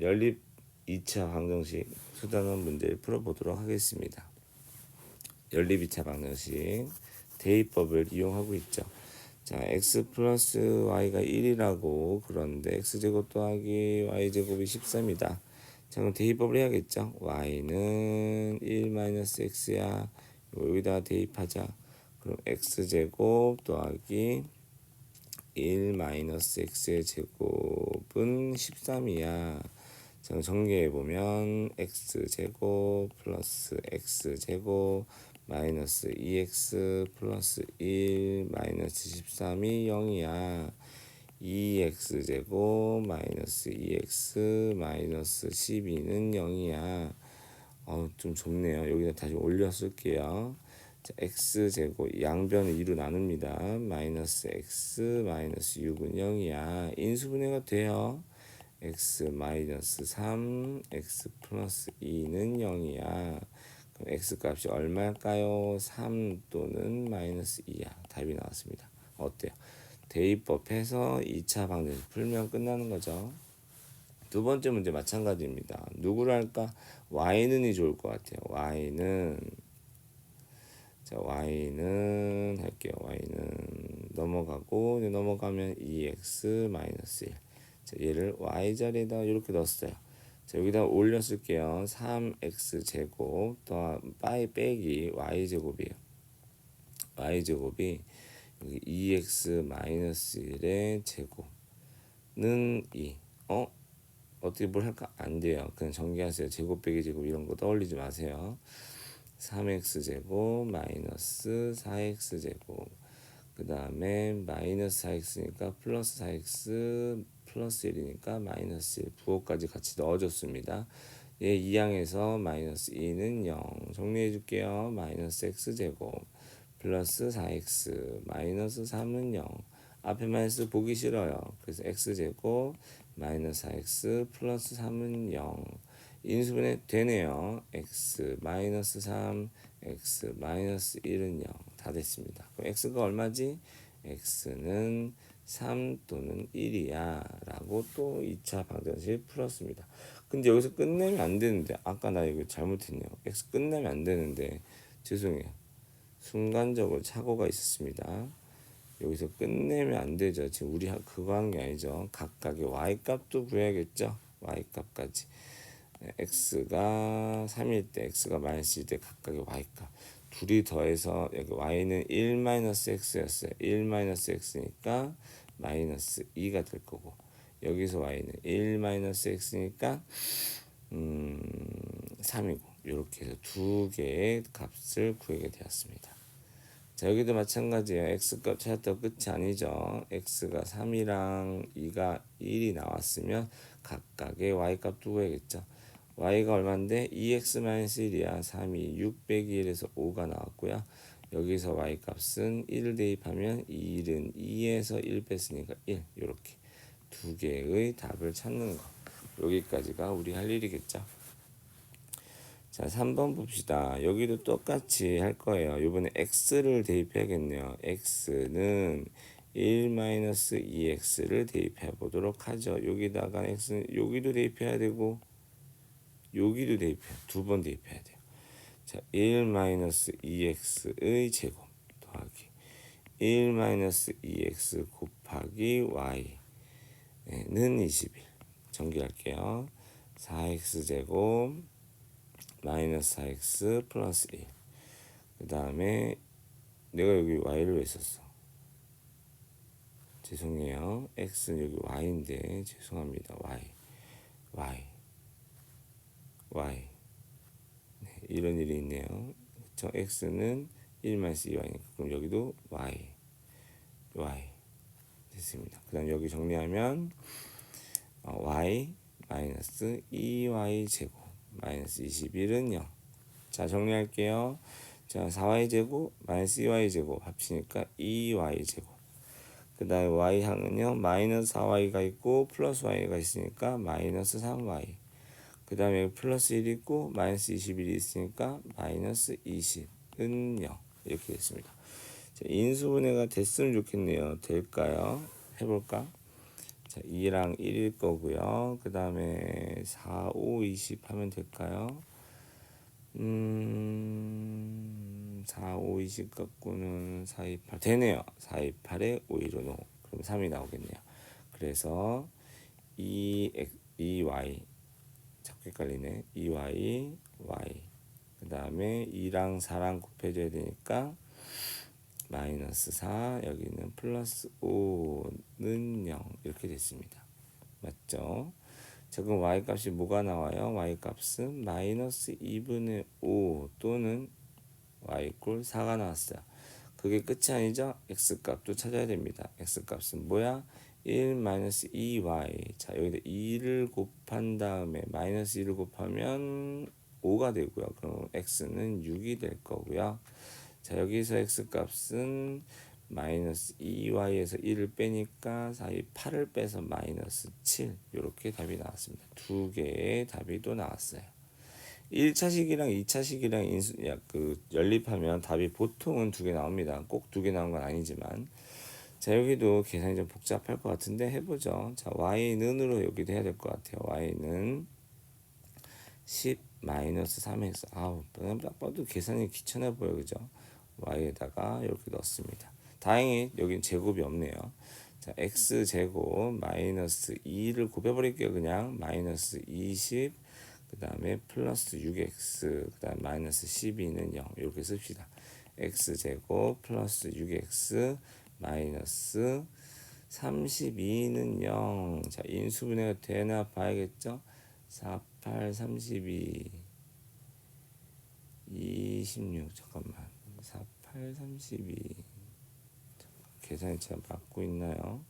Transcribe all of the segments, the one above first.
연립 2차 방정식 수단원 문제를 풀어보도록 하겠습니다. 연립 2차 방정식 대입법을 이용하고 있죠. 자, x 플러스 y가 1이라고 그런데 x제곱 더하기 y제곱이 13이다. 자, 그럼 대입법을 해야겠죠. y는 1 마이너스 x야. 여기다 대입하자. 그럼 x제곱 더하기 1 마이너스 x의 제곱은 13이야. 자, 정리해 보면 x 제곱 플러스 x 제곱 마이너스 2x 플러스 1 마이너스 13이 0이야. 2x 제곱 마이너스 2x 마이너스 12는 0이야. 어, 좀 좁네요. 여기다 다시 올려 쓸게요. 자, x 제곱 양변을 2로 나눕니다. 마이너스 x 마이너스 6은 0이야. 인수분해가 돼요. X 마이너스 3 x 플러스 2는 0이야. 그럼 x 값이 얼마일까요? 3 또는 마이너스 2야. 답이 나왔습니다. 어때요? 대입법해서 2차 방정식 풀면 끝나는 거죠. 두 번째 문제 마찬가지입니다. 누구를 할까? y는이 좋을 것 같아요. y는 자 y는 할게요. y는 넘어가고 넘어가면 2x 마이너스 1. 자, 얘를 y 자리에다 이렇게 넣었어요. 자, 여기다 올려 쓸게요. 3x 제곱 더 빠이 빼기 y 제곱이에요. y 제곱이 여기 2x 마이너스 1의 제곱는 2. 어? 어떻게 뭘 할까? 안 돼요. 그냥 정리하세요. 제곱 빼기 제곱 이런 거 떠올리지 마세요. 3x 제곱 마이너스 4x 제곱 그 다음에 마이너스 4x니까 플러스 4x 플러스 1이니까 마이너스 1 부호까지 같이 넣어줬습니다. 얘 2항에서 마이너스 2는 0 정리해 줄게요. 마이너스 x 제곱 플러스 4x 마이너스 3은 0 앞에 마이너스 보기 싫어요. 그래서 x 제곱 마이너스 4x 플러스 3은 0 인수분해 되네요. x 마이너스 3 x 마이너스 1은 0 다 됐습니다. 그럼 x가 얼마지? x는 3 또는 1이야 라고 또 2차 방정식 풀었습니다. 근데 여기서 끝내면 안 되는데 아까 나 이거 잘못했네요. x 끝내면 안 되는데 죄송해요. 순간적으로 착오가 있었습니다. 여기서 끝내면 안 되죠. 지금 우리 그거 한 게 아니죠. 각각의 y 값도 구해야겠죠. y 값까지. x가 3일 때 x가 마이너스 1일 때 각각의 y 값. 둘이 더해서 여기 y는 1 마이너스 x였어요. 1 마이너스 x니까 마이너스 2가 될 거고 여기서 y는 1 마이너스 x니까 음 3이고 이렇게 해서 두 개의 값을 구하게 되었습니다. 자 여기도 마찬가지예요. x값 찾았다고 끝이 아니죠. x가 3이랑 2가 1이 나왔으면 각각의 y값도 구해야겠죠. Y가 얼마인데 2x-1이야. 3이 6 빼기 1에서 5가 나왔고요. 여기서 y값은 1을 대입하면 1은 2에서 1 뺐으니까 1 이렇게 두 개의 답을 찾는 거 여기까지가 우리 할 일이겠죠. 자 3번 봅시다. 여기도 똑같이 할 거예요. 이번에 x를 대입해야겠네요. x는 1-2x를 대입해 보도록 하죠. 여기다가 x는 여기도 대입해야 되고 여기도 대입해 두 번 대입해야 돼요. 자, 1-2x의 제곱 더하기 1-2x 곱하기 y는 21. 정리할게요. 4x 제곱 마이너스 4x 플러스 1. 그 다음에 내가 여기 y를 왜 썼어? 죄송해요. x는 여기 y인데 죄송합니다. y y y 네, 이런 일이 있네요. 저 x는 1-2y니까 그럼 여기도 y y 됐습니다. 그 다음 여기 정리하면 어, y 마이너스 2y 제곱 마이너스 21은 0. 자 정리할게요. 자 4y 제곱 마이너스 2y 제곱 합치니까 2y 제곱 그 다음에 y항은요 마이너스 4y가 있고 플러스 y가 있으니까 마이너스 3y 그 다음에 플러스 1 있고 마이너스 21이 있으니까 마이너스 20은 0 이렇게 됐습니다. 자, 인수분해가 됐으면 좋겠네요. 될까요? 해볼까? 자, 2랑 1일 거고요. 그 다음에 4, 5, 20 하면 될까요? 음, 4, 5, 20 갖고는 4, 2, 8 되네요. 4, 2, 8에 5, 1은 5. 그럼 3이 나오겠네요. 그래서 2, 2y 자꾸 헷갈리네. 2y, y. 그 다음에 2랑 4랑 곱해줘야 되니까 마이너스 4 여기는 플러스 5는 0 이렇게 됐습니다. 맞죠? 자 그럼 y 값이 뭐가 나와요? y 값은 마이너스 2분의 5 또는 y 이꼴 4가 나왔어요. 그게 끝이 아니죠? x 값도 찾아야 됩니다. x 값은 뭐야? 1 마이너스 2y 자 여기다 2를 곱한 다음에 마이너스 2를 곱하면 5가 되고요. 그럼 x는 6이 될 거고요. 자 여기서 x 값은 마이너스 2y에서 1을 빼니까 사이 8을 빼서 마이너스 7 이렇게 답이 나왔습니다. 두 개의 답이 또 나왔어요. 1차식이랑 2차식이랑 인수, 야, 그 연립하면 답이 보통은 두 개 나옵니다. 꼭 두 개 나온 건 아니지만 자 여기도 계산이 좀 복잡할 것 같은데 해보죠. 자 y는으로 여기도 해야 될 것 같아요. y는 10 마이너스 3에서 아우 딱 봐도 계산이 귀찮아 보여 그죠? y에다가 이렇게 넣습니다. 다행히 여긴 제곱이 없네요. 자 x 제곱 마이너스 2를 곱해버릴게요. 그냥 마이너스 20 그 다음에 플러스 6x 그 다음 마이너스 12는 0 이렇게 씁시다. x 제곱 플러스 6x 마이너스 32는 0. 자, 인수분해가 되나 봐야겠죠? 4, 8, 32, 26. 잠깐만. 4, 8, 32. 계산이 잘 맞고 있나요?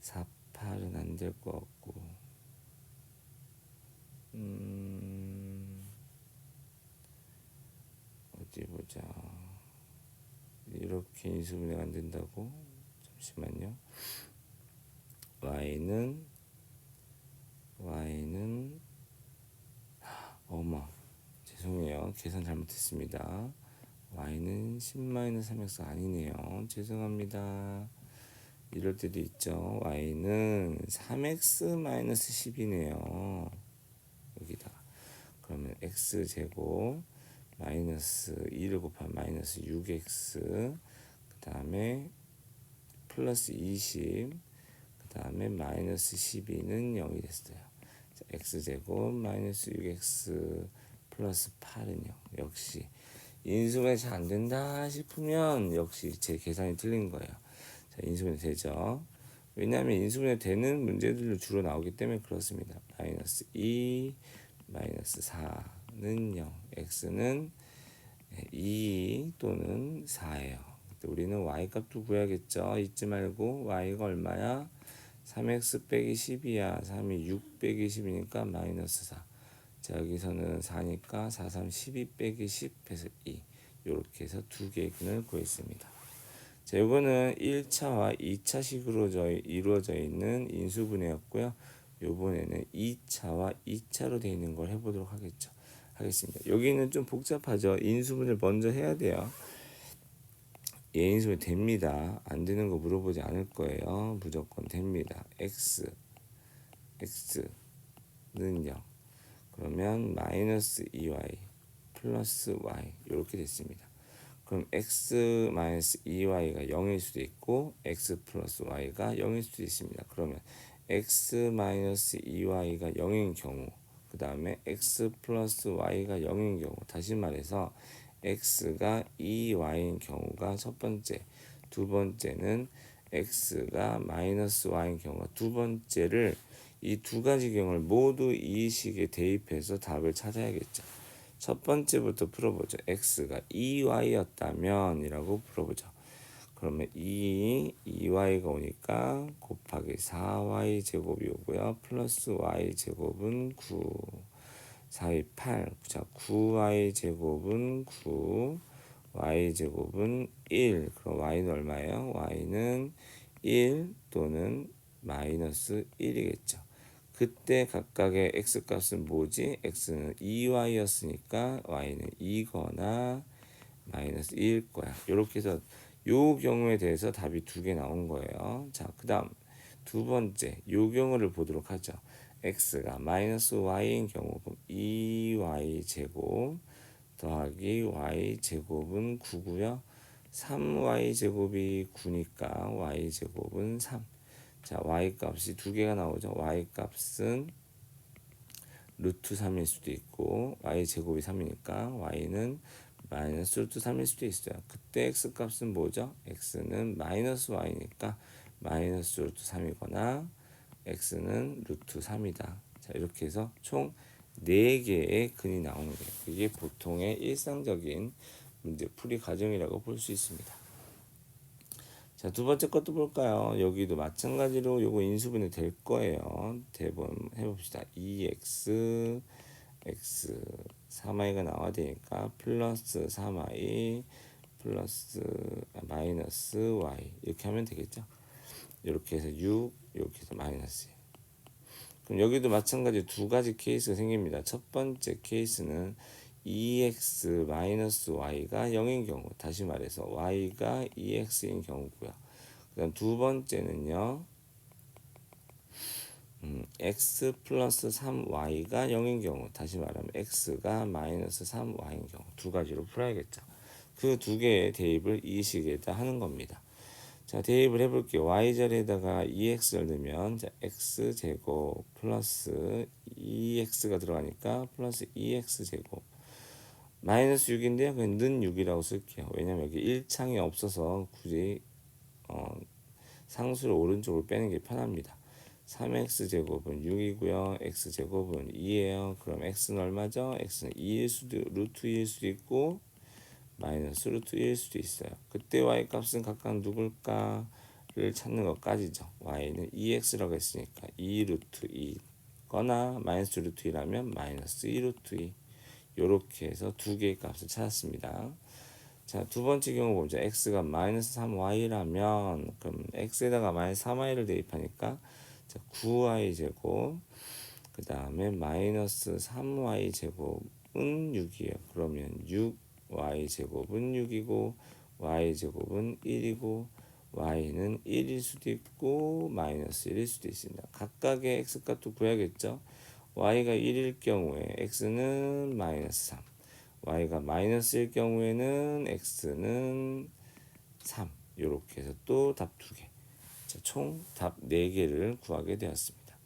4, 8은 안 될 것 같고. 음, 어디 보자. 이렇게 인수분해가 안 된다고? 잠시만요. y는 y는 어머 죄송해요. 계산 잘못했습니다. y는 10-3x 아니네요. 죄송합니다. 이럴 때도 있죠. y는 3x-10이네요. 여기다가 그러면 x 제곱 마이너스 2를 곱한 마이너스 6x 그 다음에 플러스 20 그 다음에 마이너스 12는 0이 됐어요. 자, x제곱 마이너스 6x 플러스 8은 0 역시 인수분해 잘 안된다 싶으면 역시 제 계산이 틀린 거예요. 자 인수분해 되죠. 왜냐하면 인수분해 되는 문제들로 주로 나오기 때문에 그렇습니다. 마이너스 2 마이너스 4는 0 x는 2 또는 4예요. 우리는 y 값도 구해야겠죠. 잊지 말고 y가 얼마야? 3x 빼기 10이야. 3이 6 빼기 10이니까 마이너스 4. 자 여기서는 4니까 4, 3, 12 빼기 10 해서 2. 이렇게 해서 두 개의 근을 구했습니다. 자 이거는 1차와 2차식으로 이루어져 있는 인수분해였고요. 요번에는 2차와 2차로 되어 있는 걸 해보도록 하겠죠. 하겠습니다. 여기는 좀 복잡하죠. 인수분을 먼저 해야 돼요. 예 인수분 됩니다. 안 되는 거 물어보지 않을 거예요. 무조건 됩니다. x x는 0 그러면 마이너스 2y 플러스 y 이렇게 됐습니다. 그럼 x 마이너스 2y가 0일 수도 있고 x 플러스 y가 0일 수도 있습니다. 그러면 x 마이너스 2y가 0인 경우 그 다음에 x 플러스 y가 0인 경우 다시 말해서 x가 2y인 경우가 첫 번째 두 번째는 x가 마이너스 y인 경우가 두 번째를 이 두 가지 경우를 모두 이 식에 대입해서 답을 찾아야겠죠. 첫 번째부터 풀어보죠. x가 2y였다면 이라고 풀어보죠. 그러면 2, 2y가 오니까 곱하기 4y 제곱이 오고요. 플러스 y 제곱은 9, 4, 2, 8. 자, 9y 제곱은 9, y 제곱은 1. 그럼 y는 얼마예요? y는 1 또는 마이너스 1이겠죠. 그때 각각의 x 값은 뭐지? x는 2y였으니까 y는 2거나 마이너스 1일 거야. 이렇게 해서 요 경우에 대해서 답이 두 개 나온 거예요. 자, 그 다음 두 번째 요 경우를 보도록 하죠. x가 마이너스 y인 경우 그럼 2y 제곱 더하기 y 제곱은 9고요. 3y 제곱이 9니까 y 제곱은 3. 자, y 값이 두 개가 나오죠. y 값은 루트 3일 수도 있고 y 제곱이 3이니까 y는 마이너스 루트 3일 수도 있어요. 그때 x 값은 뭐죠? x는 마이너스 y니까 마이너스 루트 3이거나 x는 루트 3이다. 자, 이렇게 해서 총 4개의 근이 나오는 거예요. 이게 보통의 일상적인 문제 풀이 과정이라고 볼 수 있습니다. 자, 두 번째 것도 볼까요? 여기도 마찬가지로 요거 인수분해 될 거예요. 대본 해봅시다. 2x, x, 3i가 나와야 되니까 플러스 3i 플러스 아, 마이너스 y 이렇게 하면 되겠죠. 이렇게 해서 6, 이렇게 해서 마이너스 1. 그럼 여기도 마찬가지 두 가지 케이스가 생깁니다. 첫 번째 케이스는 2x 마이너스 y가 0인 경우 다시 말해서 y가 2x인 경우고요. 그다음 두 번째는요. 음, x 플러스 3y가 0인 경우 다시 말하면 x가 마이너스 3y인 경우 두 가지로 풀어야겠죠. 그 두 개의 대입을 이 식에다 하는 겁니다. 자 대입을 해볼게요. y자리에다가 2x를 넣으면 자, x 제곱 플러스 2x가 들어가니까 플러스 2x 제곱 마이너스 6인데요. 그냥 는 6이라고 쓸게요. 왜냐면 여기 1창이 없어서 굳이 어, 상수를 오른쪽으로 빼는 게 편합니다. 3x 제곱은 6이고요. x 제곱은 2예요. 그럼 x는 얼마죠? x는 2일 수도 루트 2일 수도 있고 마이너스 루트 1일 수도 있어요. 그때 y 값은 각각 누굴까를 찾는 것까지죠. y는 2x라고 했으니까 2 루트 2거나 마이너스 루트 2라면 마이너스 2 루트 2 요렇게 해서 두 개의 값을 찾았습니다. 자, 두 번째 경우 보죠. x가 마이너스 3y라면 그럼 x에다가 마이너스 3y를 대입하니까 자, 9y 제곱 그 다음에 마이너스 3y 제곱은 6이에요. 그러면 6y 제곱은 6이고 y 제곱은 1이고 y는 1일 수도 있고 마이너스 1일 수도 있습니다. 각각의 x값도 구해야겠죠. y가 1일 경우에 x는 마이너스 3 y가 마이너스일 경우에는 x는 3 이렇게 해서 또 답 두 개. 총 답 4개를 구하게 되었습니다.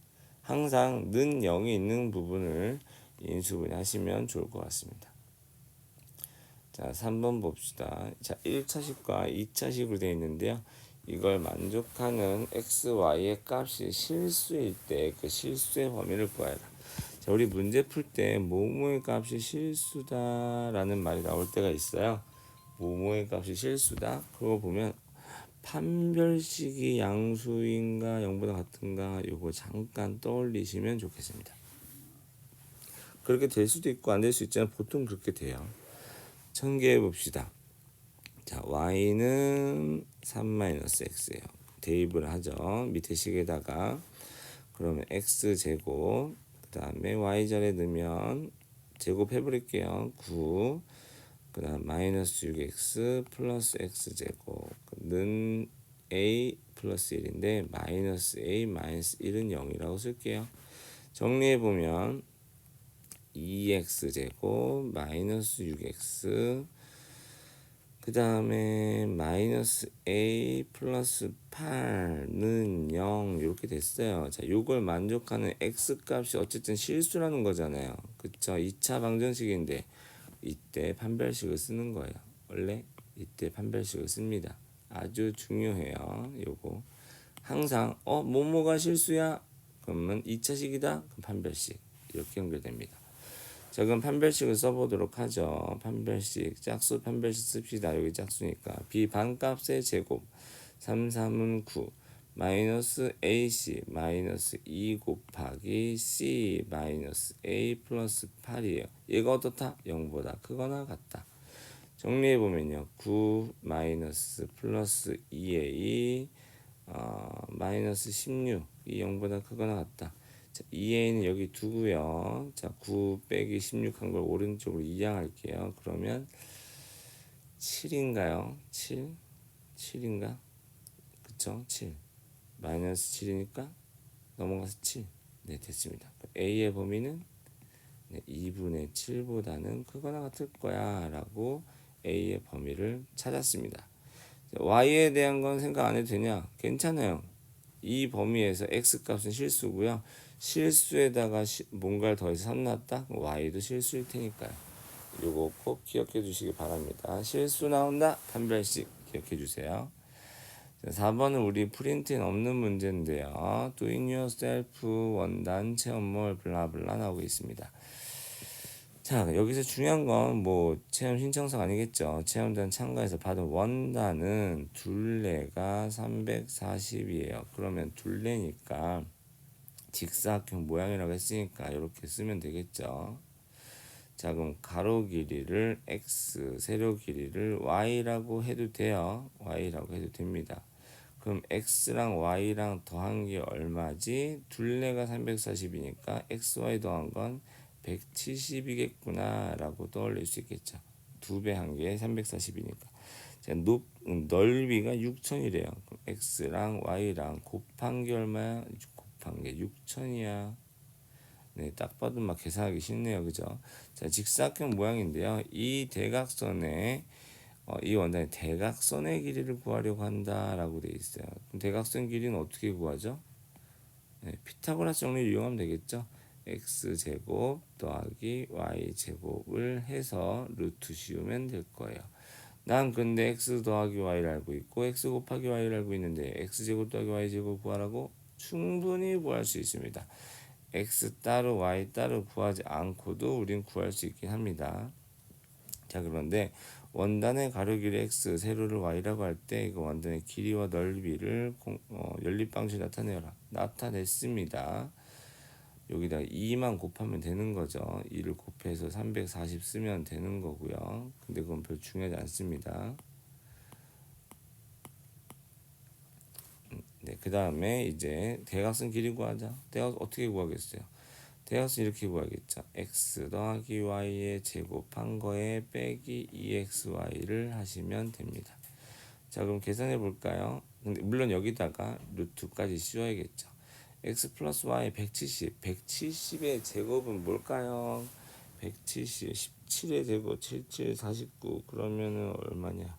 항상 는 0이 있는 부분을 인수분해 하시면 좋을 것 같습니다. 자, 3번 봅시다. 자, 1차식과 2차식으로 되어 있는데요. 이걸 만족하는 x, y의 값이 실수일 때 그 실수의 범위를 구하라. 자, 우리 문제 풀 때 모모의 값이 실수다라는 말이 나올 때가 있어요. 모모의 값이 실수다. 그거 보면 판별식이 양수인가 0보다 같은가 요거 잠깐 떠올리시면 좋겠습니다. 그렇게 될 수도 있고 안 될 수 있지만 보통 그렇게 돼요. 천개해 봅시다. 자, y는 3-x예요. 대입을 하죠. 밑에 식에다가 그러면 x 제곱 그 다음에 y자리에 넣으면 제곱해 버릴게요. 9. 그 다음 마이너스 6x 플러스 x제곱 는 a 플러스 1인데 마이너스 a 마이너스 1은 0이라고 쓸게요. 정리해 보면 2x제곱 마이너스 6x 그 다음에 마이너스 a 플러스 8는 0 이렇게 됐어요. 자, 요걸 만족하는 x 값이 어쨌든 실수라는 거잖아요. 그쵸? 2차 방정식인데 이때 판별식을 쓰는 거예요. 원래 이때 판별식을 씁니다. 아주 중요해요. 요거 항상 어 뭐뭐가 실수야? 그러면 2차식이다. 그럼 판별식 이렇게 연결됩니다. 자 그럼 판별식을 써보도록 하죠. 판별식 짝수 판별식 씁시다. 여기 짝수니까 b 반값의 제곱 3, 3은 9 마이너스 ac 마이너스 2 곱하기 c 마이너스 a 플러스 8이에요. 얘가 어떻다? 0보다 크거나 같다. 정리해 보면요. 9 마이너스 플러스 2a 어, 마이너스 16이 0보다 크거나 같다. 자, 2a는 여기 두고요. 자, 9 빼기 16 한 걸 오른쪽으로 이양할게요. 그러면 7인가요? 7? 7인가? 그쵸? 7. 마이너스 7이니까 넘어가서 7. 네, 됐습니다. a의 범위는 네, 2분의 7보다는 크거나 같을 거야 라고 a의 범위를 찾았습니다. y에 대한 건 생각 안 해도 되냐? 괜찮아요. 이 범위에서 x 값은 실수고요. 실수에다가 시, 뭔가를 더해서 3 났다? y도 실수일 테니까요. 요거 꼭 기억해 주시기 바랍니다. 실수 나온다? 한 별씩 기억해 주세요. 자, 4번은 우리 프린트엔 없는 문제인데요. Doing yourself 원단 체험몰 블라블라 나오고 있습니다. 자 여기서 중요한 건 뭐 체험 신청서가 아니겠죠. 체험단 참가해서 받은 원단은 둘레가 340이에요. 그러면 둘레니까 직사각형 모양이라고 했으니까 이렇게 쓰면 되겠죠. 자 그럼 가로 길이를 x, 세로 길이를 y라고 해도 돼요. y라고 해도 됩니다. 그럼 x랑 y랑 더한 게 얼마지? 둘레가 340이니까 xy 더한 건 170이겠구나 라고 떠올릴 수 있겠죠. 두 배 한 게 340이니까. 자, 높, 넓이가 6000이래요. 그럼 x랑 y랑 곱한 게 얼마야? 곱한 게 6000이야. 네, 딱 봐도 막 계산하기 쉽네요. 그죠? 자, 직사각형 모양인데요. 이 대각선에 어, 이 원단의 대각선의 길이를 구하려고 한다라고 돼 있어요. 그럼 대각선 길이는 어떻게 구하죠? 네, 피타고라스 정리를 이용하면 되겠죠. x 제곱 더하기 y 제곱을 해서 루트 씌우면 될 거예요. 난 근데 x 더하기 y를 알고 있고 x 곱하기 y를 알고 있는데 x 제곱 더하기 y 제곱 구하라고 충분히 구할 수 있습니다. X 따로 y 따로 구하지 않고도 우린 구할 수 있긴 합니다. 자 그런데 원단의 가로 길이 x, 세로를 y라고 할 때 이거 원단의 길이와 넓이를 공, 어, 연립 방식 나타내라 나타냈습니다. 여기다 2만 곱하면 되는 거죠. 2를 곱해서 340 쓰면 되는 거고요. 근데 그건 별 중요하지 않습니다. 네, 그 다음에 이제 대각선 길이 구하자. 대각 어떻게 구하겠어요? 대각선 이렇게 구하겠죠. x 더하기 y의 제곱한 거에 빼기 2xy를 하시면 됩니다. 자, 그럼 계산해 볼까요? 근데 물론 여기다가 루트까지 씌워야겠죠. x 플러스 y 170. 170의 제곱은 뭘까요? 170, 17의 제곱, 77, 49. 그러면은 얼마냐?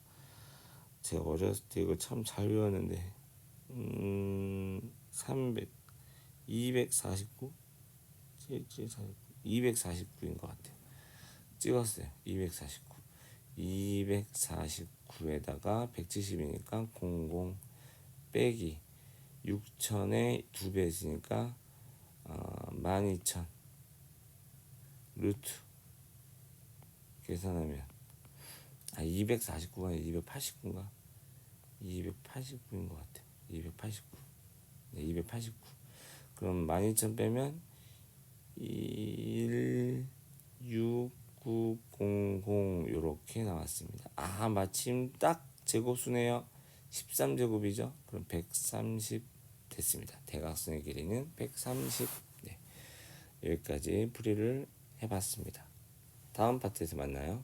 제가 어렸을 때 이거 참 잘 외웠는데, 음, 300, 249? 77, 49. 249인 것 같아요. 찍었어요. 249. 249에다가 170이니까 00 빼기 6천에 두배 있으니까 어, 12,000 루트 계산하면 아 249가 아니라 289인가 289인 것 같아요 289 네, 289 그럼 12,000 빼면 1 6 9 0 0 요렇게 나왔습니다 아 마침 딱 제곱수네요 13제곱이죠 그럼 130 됐습니다. 대각선의 길이는 130. 네. 여기까지 풀이를 해봤습니다. 다음 파트에서 만나요.